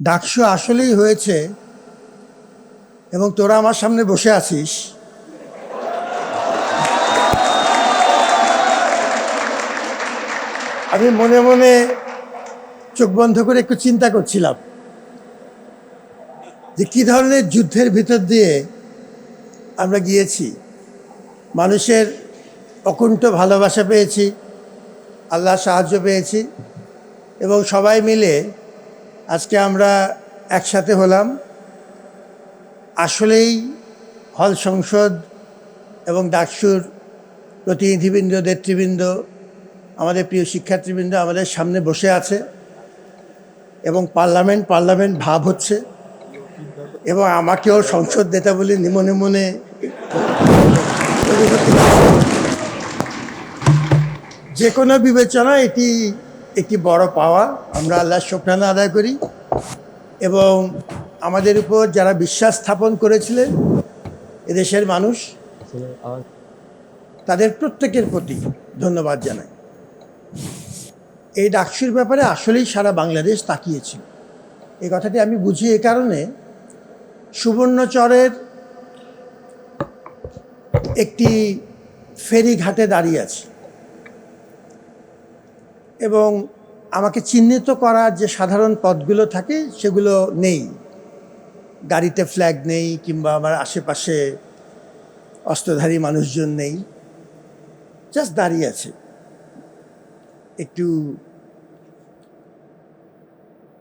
ডাকসু আসলেই হয়েছে এবং তোরা আমার সামনে বসে আছিস। আমি মনে মনে চোখ বন্ধ করে একটু চিন্তা করছিলাম যে কি ধরনের যুদ্ধের ভিতর দিয়ে আমরা গিয়েছি। মানুষের অকুণ্ঠ ভালোবাসা পেয়েছি আল্লাহ সাহায্য পেয়েছি এবং সবাই মিলে আজকে আমরা একসাথে হলাম। আসলেই হল সংসদ এবং ডাকসুর প্রতিনিধিবৃন্দ, নেতৃবৃন্দ, আমাদের প্রিয় শিক্ষার্থীবৃন্দ আমাদের সামনে বসে আছে এবং পার্লামেন্ট পার্লামেন্ট ভাব হচ্ছে এবং আমাকেও সংসদ নেতা বলে মনে মনে যে কোনো বিবেচনা এটি একটি বড় পাওয়া আমরা আল্লাহ শুকরানা আদায় করি। এবং আমাদের উপর যারা বিশ্বাস স্থাপন করেছিলেন এদেশের মানুষ, তাদের প্রত্যেকের প্রতি ধন্যবাদ জানাই। এই ডাকসুর ব্যাপারে আসলেই সারা বাংলাদেশ তাকিয়েছিল। এই কথাটি আমি বুঝি এ কারণে সুবর্ণচরের একটি ফেরি ঘাটে দাঁড়িয়ে আছি। এবং আমাকে চিহ্নিত করার যে সাধারণ পথগুলো থাকে, সেগুলো নেই। গাড়িতে ফ্ল্যাগ নেই কিংবা আমার আশেপাশে অস্ত্রধারী মানুষজন নেই। জাস্ট দাঁড়িয়ে আছে। একটু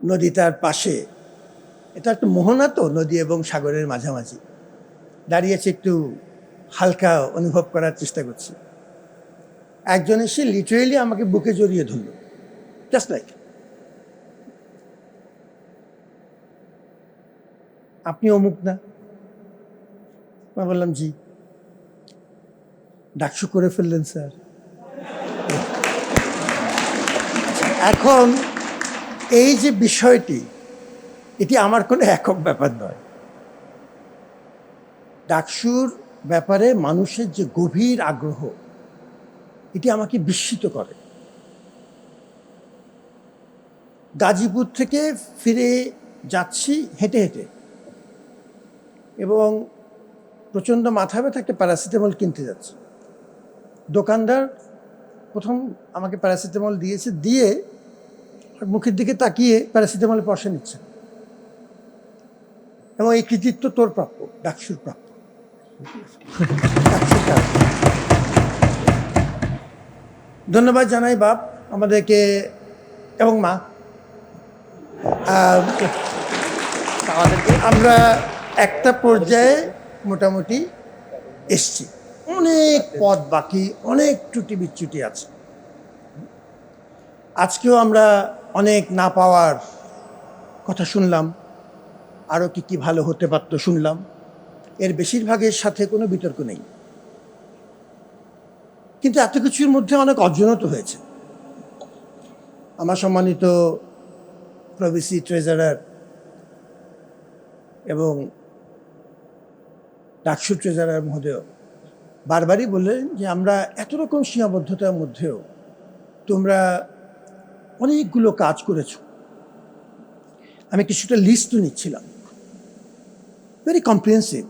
নদীটার পাশে। এটা একটু মোহনা তো, নদী এবং সাগরের মাঝামাঝি। দাঁড়িয়েছে একটু হালকা অনুভব করার চেষ্টা করছি। একজন এসে লিটারেলি আমাকে বুকে জড়িয়ে ধরল। জাস্ট লাইক আপনি অমুক না? আমি বললাম, জি। ডাকসু করে ফেললেন, স্যার। এখন এই যে বিষয়টি, এটি আমার কোনো একক ব্যাপার নয়। ডাকসুর ব্যাপারে মানুষের যে গভীর আগ্রহ এটি আমাকে বিস্মিত করে। গাজীপুর থেকে ফিরে যাচ্ছি হেঁটে হেঁটে এবং প্রচণ্ড মাথা ব্যথা একটা প্যারাসিটামল কিনতে যাচ্ছি। দোকানদার প্রথম আমাকে প্যারাসিটামল দিয়েছে, দিয়ে মুখের দিকে তাকিয়ে প্যারাসিটামলের পয়সা নিচ্ছে। এবং এই কৃতিত্ব তোর প্রাপ্য, ডাকসুর প্রাপ্য। ধন্যবাদ জানাই বাপ, আমাদেরকে এবং মা। আমরা একটা পর্যায়ে মোটামুটি এসছি। অনেক পথ বাকি, অনেক ত্রুটি বিচ্যুটি আছে। আজকেও আমরা অনেক না পাওয়ার কথা শুনলাম। আরও কি কি ভালো হতে পারত শুনলাম। এর বেশিরভাগের সাথে কোনো বিতর্ক নেই। কিন্তু এত কিছুর মধ্যে অনেক অর্জনও তো হয়েছে। আমার সম্মানিত প্রভিসি ট্রেজারার এবং ডাকসু ট্রেজারার মহোদয় বারবারই বললেন যে আমরা এত রকম সীমাবদ্ধতার মধ্যেও তোমরা অনেকগুলো কাজ করেছ। আমি কিছুটা লিস্টও নিচ্ছিলাম। ভেরি কম্প্রিহেন্সিভ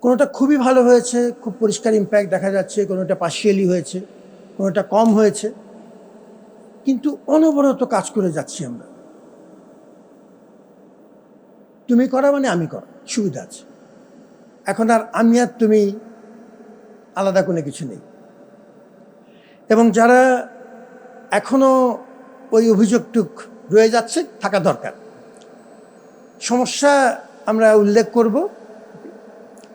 কোনোটা খুবই ভালো হয়েছে, খুব পরিষ্কার ইম্প্যাক্ট দেখা যাচ্ছে, কোনোটা পার্শিয়ালি হয়েছে, কোনোটা কম হয়েছে। কিন্তু অনবরত কাজ করে যাচ্ছি আমরা। তুমি করা মানে আমি করা, সুবিধা আছে। এখন আর আমি আর তুমি আলাদা কোনো কিছু নেই। এবং যারা এখনও ওই অভিযোগটুক রয়ে যাচ্ছে, থাকা দরকার। সমস্যা আমরা উল্লেখ করব।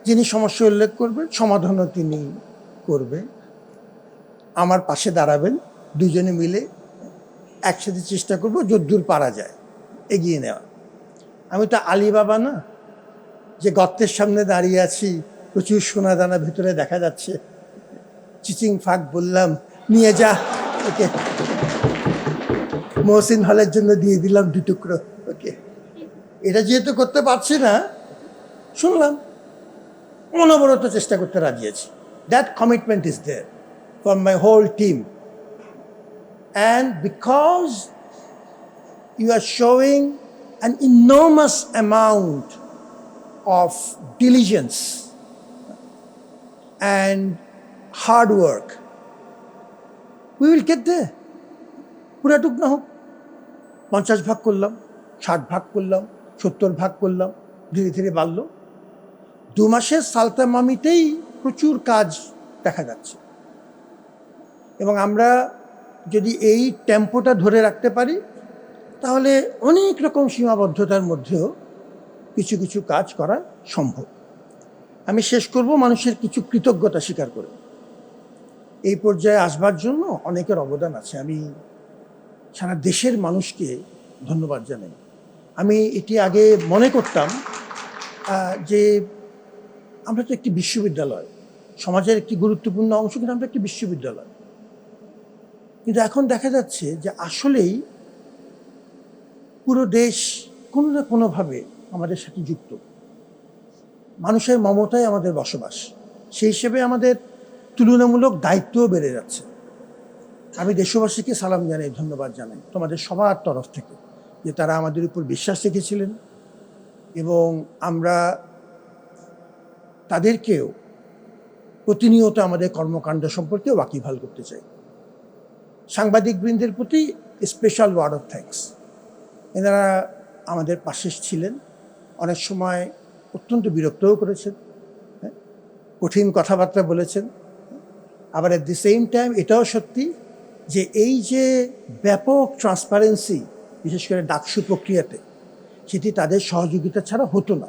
যিনি সমস্যা উল্লেখ করবেন, সমাধানও তিনি করবেন। আমার পাশে দাঁড়াবেন, দুজনে মিলে একসাথে চেষ্টা করব যদ্দূর পারা যায়, এগিয়ে নেওয়া। আমি তো আলী বাবা না, যে গর্তের সামনে দাঁড়িয়ে আছি, প্রচুর সোনা দানা ভিতরে দেখা যাচ্ছে। চিচিং ফাঁক বললাম, নিয়ে যা, ওকে। মহসিন হলের জন্য দিয়ে দিলাম দু টুকরো ওকে। এটা যেহেতু করতে পারছি না, শুনলাম। অনবরত চেষ্টা করতে রাজি আছি that commitment is there for my whole team and because you are showing an enormous amount of diligence and hard work. We will get there. পুরাটুক না হোক পঞ্চাশ ভাগ করলাম, ষাট ভাগ করলাম, সত্তর ভাগ করলাম, ধীরে ধীরে বাড়লো দু মাসের সালতা মামিতেই প্রচুর কাজ দেখা যাচ্ছে। এবং আমরা যদি এই টেম্পোটা ধরে রাখতে পারি, তাহলে অনেক রকম সীমাবদ্ধতার মধ্যেও কিছু কিছু কাজ করা সম্ভব। আমি শেষ করব মানুষের কিছু কৃতজ্ঞতা স্বীকার করে। এই পর্যায়ে আসবার জন্য অনেকের অবদান আছে। আমি সারা দেশের মানুষকে ধন্যবাদ জানাই। আমি এটি আগে মনে করতাম যে আমরা তো একটি বিশ্ববিদ্যালয়। সমাজের একটি গুরুত্বপূর্ণ অংশ কিন্তু আমরা একটি বিশ্ববিদ্যালয়। কিন্তু এখন দেখা যাচ্ছে যে আসলেই পুরো দেশ কোনো না কোনোভাবে আমাদের সাথে যুক্ত। মানুষের মমতায় আমাদের বসবাস। সেই হিসেবে আমাদের তুলনামূলক দায়িত্বও বেড়ে যাচ্ছে। আমি দেশবাসীকে সালাম জানাই, ধন্যবাদ জানাই, তোমাদের সবার তরফ থেকে যে তারা আমাদের উপর বিশ্বাস রেখেছিলেন এবং আমরা তাদেরকেও প্রতিনিয়ত আমাদের কর্মকাণ্ড সম্পর্কে ওয়াকিভাল করতে চাই। সাংবাদিকবৃন্দের প্রতি স্পেশাল ওয়ার্ড অফ থ্যাঙ্কস এনারা আমাদের পাশে ছিলেন অনেক সময় অত্যন্ত বিরক্তও করেছেন হ্যাঁ, কঠিন কথাবার্তা বলেছেন আবার অ্যাট দি সেম টাইম এটাও সত্যি যে এই যে ব্যাপক ট্রান্সপারেন্সি বিশেষ করে ডাকসু প্রক্রিয়াতে সেটি তাদের সহযোগিতা ছাড়া হতো না।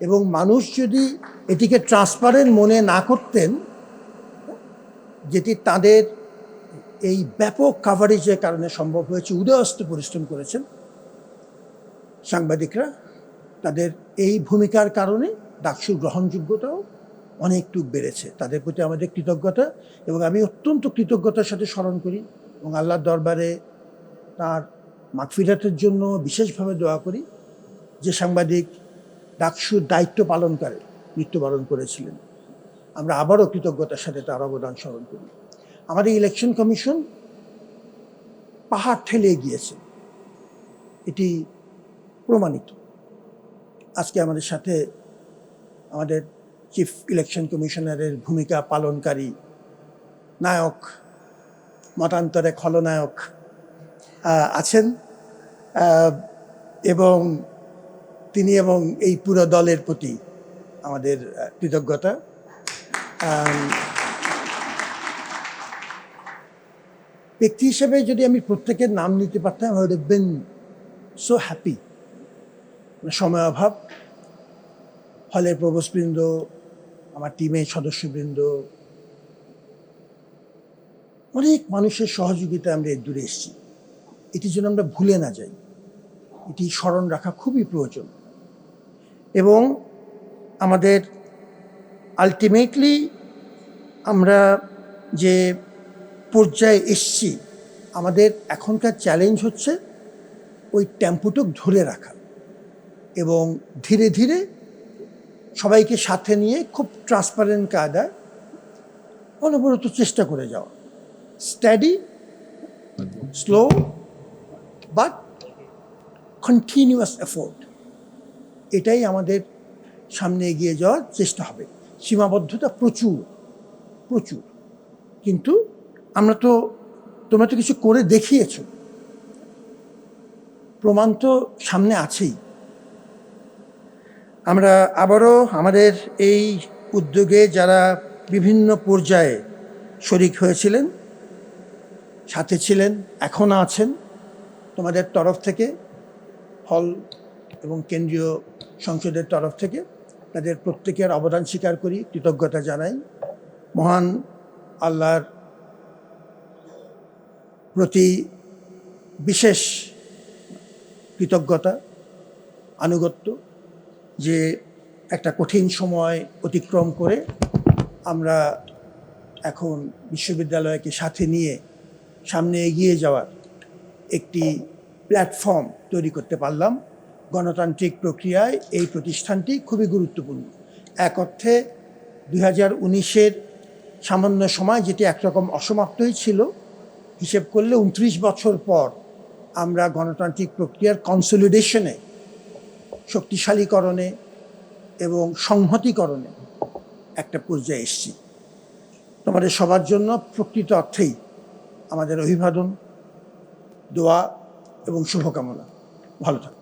এবং মানুষ যদি এটিকে ট্রান্সপারেন্ট মনে না করতেন, যেটি তাদের এই ব্যাপক কাভারেজের কারণে সম্ভব হয়েছে, উদয়স্ত পরিশ্রম করেছেন, সাংবাদিকরা, তাদের এই ভূমিকার কারণে ডাকসুর গ্রহণযোগ্যতাও অনেকটুক বেড়েছে। তাদের প্রতি আমাদের কৃতজ্ঞতা, এবং আমি অত্যন্ত কৃতজ্ঞতার সাথে স্মরণ করি, এবং আল্লাহর দরবারে তার মাগফিরাতের জন্য বিশেষভাবে দোয়া করি। যে সাংবাদিক ডাকসুর দায়িত্ব পালন করে, মৃত্যুবরণ করেছিলেন। আমরা আবারও কৃতজ্ঞতার সাথে তার অবদান স্মরণ করি। আমাদের ইলেকশন কমিশন পাহাড় ঠেলে গিয়েছে। এটি প্রমাণিত। আজকে আমাদের সাথে আমাদের চিফ ইলেকশন কমিশনারের ভূমিকা পালনকারী নায়ক, মতান্তরে খলনায়ক আছেন। এবং তিনি এবং এই পুরো দলের প্রতি আমাদের কৃতজ্ঞতা। ব্যক্তি হিসেবে যদি আমি প্রত্যেকের নাম নিতে পারতাম I would been so happy সময় অভাব, হলের প্রবোসবৃন্দ আমার টিমের সদস্যবৃন্দ, অনেক মানুষের সহযোগিতা আমরা দূরে এসেছি। এটির জন্য আমরা ভুলে না যাই। এটি স্মরণ রাখা খুবই প্রয়োজন। এবং আমাদের আলটিমেটলি আমরা যে পর্যায়ে এসছি, আমাদের এখনকার চ্যালেঞ্জ হচ্ছে ওই টেম্পোটুক ধরে রাখা এবং ধীরে ধীরে সবাইকে সাথে নিয়ে খুব ট্রান্সপারেন্ট কায়দায় অনবরত চেষ্টা করে যাওয়া। Study slow but continuous effort এটাই আমাদের সামনে এগিয়ে যাওয়ার চেষ্টা হবে। সীমাবদ্ধতা প্রচুর প্রচুর। কিন্তু আমরা তো, তোমরা তো কিছু করে দেখিয়েছো। প্রমাণ তো সামনে আছেই। আমরা আবারও আমাদের এই উদ্যোগে যারা বিভিন্ন পর্যায়ে শরিক হয়েছিলেন, সাথে ছিলেন এখনও আছেন, তোমাদের তরফ থেকে হল এবং কেন্দ্রীয় সংসদের তরফ থেকে তাদের প্রত্যেকের অবদান স্বীকার করি, কৃতজ্ঞতা জানাই। মহান আল্লাহর প্রতি বিশেষ কৃতজ্ঞতা, আনুগত্য যে একটা কঠিন সময় অতিক্রম করে আমরা এখন বিশ্ববিদ্যালয়কে সাথে নিয়ে সামনে এগিয়ে যাওয়ার একটি প্ল্যাটফর্ম তৈরি করতে পারলাম। গণতান্ত্রিক প্রক্রিয়ায় এই প্রতিষ্ঠানটি খুবই গুরুত্বপূর্ণ। এক অর্থে দুই হাজার উনিশের সামান্য সময় যেটি একরকম অসমাপ্তই ছিল, হিসেব করলে উনত্রিশ বছর পর আমরা গণতান্ত্রিক প্রক্রিয়ার কনসলিডেশনে শক্তিশালীকরণে এবং সংহতিকরণে একটা পর্যায়ে এসেছি। তোমাদের সবার জন্য প্রকৃত অর্থেই আমাদের অভিবাদন, দোয়া এবং শুভকামনা। ভালো থাকো।